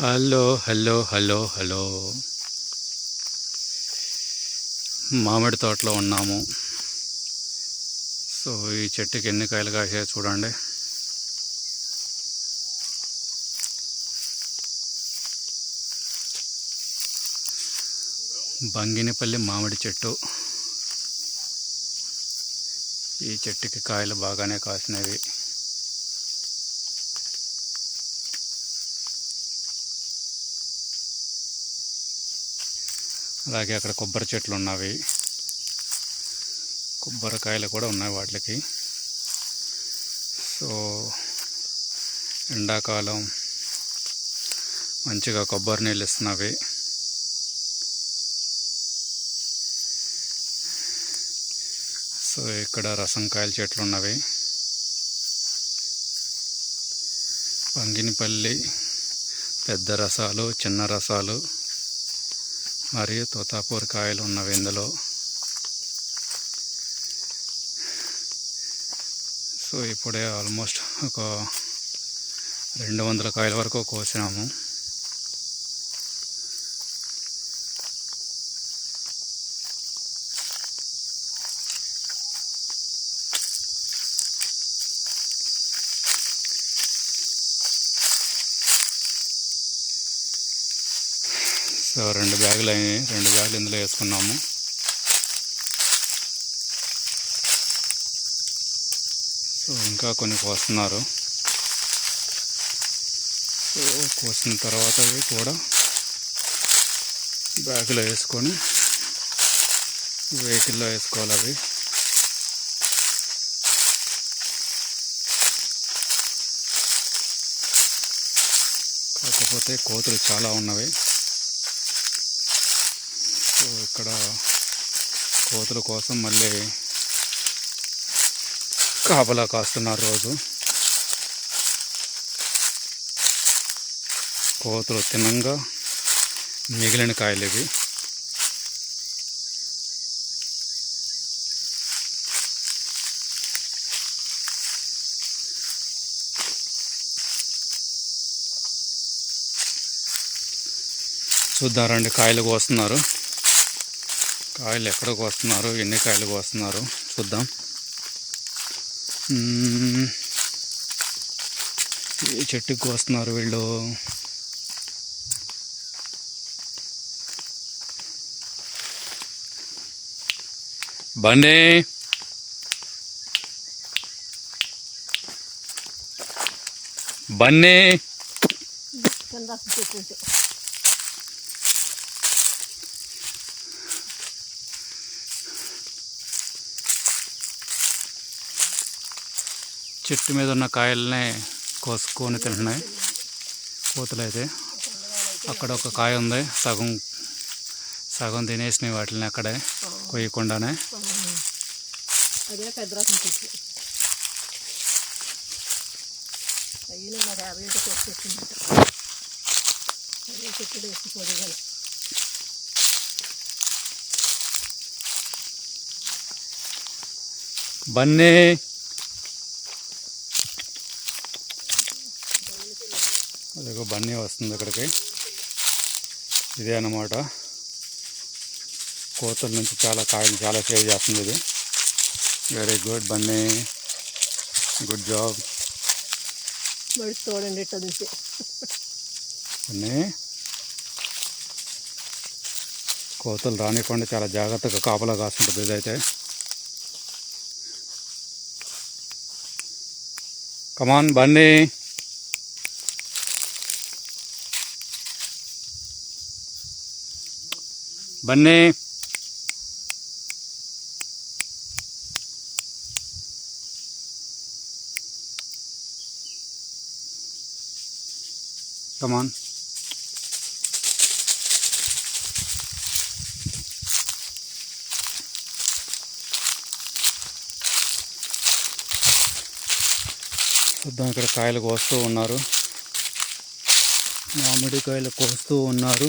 Hello hello hello hello. మామిడి తోటలో ఉన్నాము. సో ఈ చెట్టుకి ఎన్ని కాయలు కాసాయో చూడండి. బంగినపల్లి మామిడి చెట్టు. ఈ చెట్టుకి కాయలు బాగానే కాసినవి. అలాగే అక్కడ కొబ్బరి చెట్లు ఉన్నవి. కొబ్బరికాయలు కూడా ఉన్నాయి వాటికి. సో ఎండాకాలం మంచిగా కొబ్బరి నీళ్ళు ఇస్తున్నవి. సో ఇక్కడ రసంకాయల చెట్లు ఉన్నవి. పంగినిపల్లి పెద్ద రసాలు చిన్న రసాలు మరియు తోతాపూర్ కాయలు ఉన్నవి ఇందులో. సో ఇప్పుడే ఆల్మోస్ట్ ఒక రెండు వందల కాయల వరకు కోసినాము. సో రెండు బ్యాగులు అయినాయి. రెండు బ్యాగులు ఇందులో వేసుకున్నాము. సో ఇంకా కొన్ని కోస్తున్నారు. సో కోసిన తర్వాత అవి కూడా బ్యాగులో వేసుకొని వెహికల్లో వేసుకోవాలి అవి. కాకపోతే కోతులు చాలా ఉన్నవి. సో ఇక్కడ కోతుల కోసం మళ్ళీ కాపలా కాస్తున్నారు రోజు. కోతులు తినంగా మిగిలిన కాయలు ఇవి. చూద్దాం రెండు కాయలు కోస్తున్నారు. కాయలు ఎక్కడ కోస్తున్నారు? ఎన్ని కాయలు కోస్తున్నారు? చూద్దాం. ఏ చెట్టుకి కోస్తున్నారు వీళ్ళు? బండి. బన్నీ చెట్టు మీద ఉన్న కాయలనే కోసుకొని తింటున్నాయి. కోతులు అయితే అక్కడ ఒక కాయ ఉంది. సగం సగం తినేసినాయి వాటిని అక్కడే కొయ్యకుండానే. అదే అదిగో బన్నీ వస్తుంది ఇక్కడికి. ఇదే అన్నమాట. కోతుల నుంచి చాలా కాయలు చాలా సేవ్ చేస్తుంది ఇది. Very good Bunny. Good job చూడండి బన్నీ. కోతులు రానివ్వకుండా చాలా జాగ్రత్తగా కాపలా కాస్తుంటుంది ఇదైతే. కమాన్ బన్నీ. బన్నీ కమాన్ చూద్దాం ఇక్కడ కాయలు కోస్తూ ఉన్నారు. మామిడి కాయలు కోస్తూ ఉన్నారు.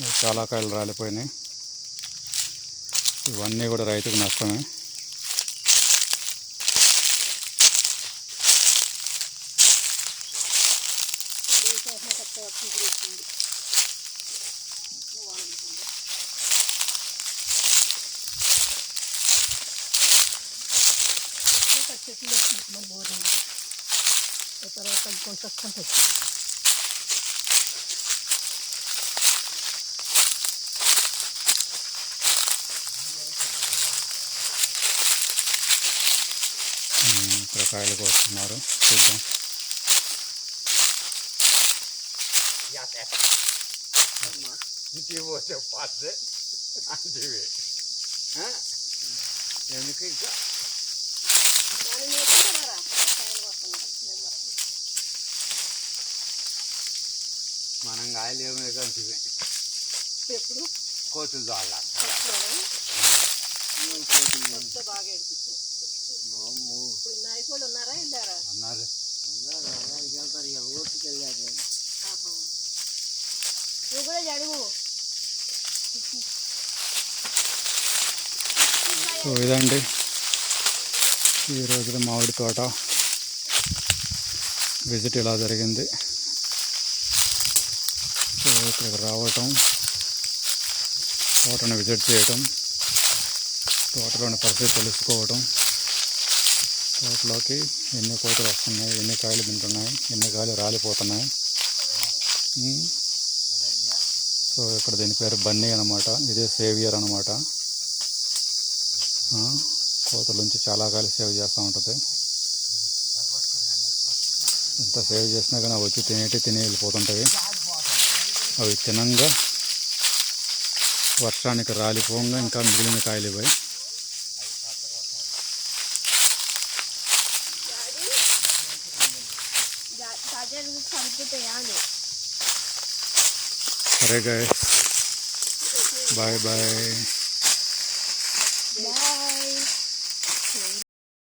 చాలా కాయలు రాలిపోయినాయి. ఇవన్నీ కూడా రైతుకు నష్టమే. తర్వాత కొంచెం కాయలు కోస్తున్నారు చూద్దాం. అంటివి ఎందుకు ఇంకా కాయలు మనం గాయలు ఏమే కంటివి ఎప్పుడు కోతులు కొత్త బాగా ఇప్పుడు నాయకు కూడా ఉన్నారా వెళ్ళారా? అన్నారు. నువ్వు కూడా అడుగు. సో ఇదండి. ఈ రోజున మామిడి తోట విజిట్ ఇలా జరిగింది. సో ఇక్కడికి రావటం తోటను విజిట్ చేయటం తోటలోని పరిస్థితి తెలుసుకోవటం తోటలోకి ఎన్ని కోతలు వస్తున్నాయి ఎన్ని కాయలు తింటున్నాయి ఎన్ని కాయలు రాలిపోతున్నాయి. సో ఇక్కడ దీని పేరు బన్నీ అనమాట ఇదే సేవియర్ అనమాట కోతల నుంచి చాలా కాయలు సేవ్ చేస్తూ ఉంటుంది. ఎంత సేవ్ చేసినా కానీ అవి వచ్చి తినేటి తిని వెళ్ళిపోతుంటాయి. అవి తినంగా వర్షానికి రాలిపోగా ఇంకా మిగిలిన కాయలు ఇవ్వాలి अरे गए बाय बाय